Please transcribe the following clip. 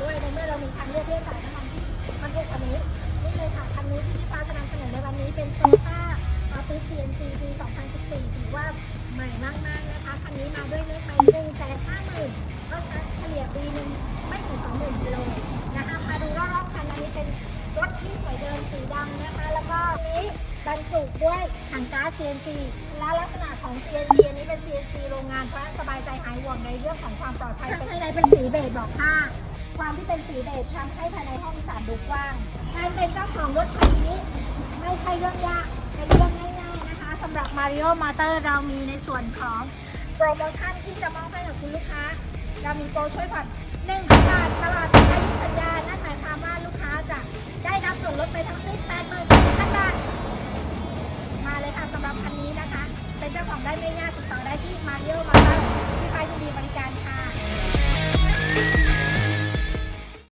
ด้วยในเมื่อเรามีทางเลือกที่จะจ่ายน้ำมันที่มันถูกกว่านี้นี่เลยค่ะคันนี้ที่พี่ฟ้าจะนำเสนอในวันนี้เป็น Toyota Altis CNG ปี2014 ถือว่าใหม่มากๆนะคะคันนี้มาด้วยเลขไมล์หนึ่งแสนห้าหมื่นก็เฉลี่ยปีหนึ่งไม่ถึงสองหมื่นกิโลนะคะมาดูรอบๆคันอันนี้เป็นรถที่สวยเดิมสีดำนะคะ แล้วก็นี้บรรจุด้วยถังก๊าซ CNG และลักษณะของ CNG อันนี้เป็น CNG โรงงานเพราะสบายใจหายห่วงในเรื่องของความปลอดภัยภายในเป็นสีเบจบอกห้า ความที่เป็นสีเบจทำให้ภายในห้องสารดูกว้างการเป็นเจ้าของรถคันนี้ไม่ใช่เรื่องยาก เป็นเรื่องง่ายๆนะคะสำหรับ Mario Motor เรามีในส่วนของโปรโมชั่นที่จะมอบให้กับคุณลูกค้า เรามีโปรช่วยผ่อนหนึ่งพันบาทตลอดอายุสัญญา นั่นหมายความว่าลูกค้าจะได้รับส่วนลดไปทั้งสิ้น8 4 0 0 0บาท มาเลยค่ะสำหรับคันนี้นะคะ เป็นเจ้าของได้ไม่ยากติดต่อได้ที่ Mario m o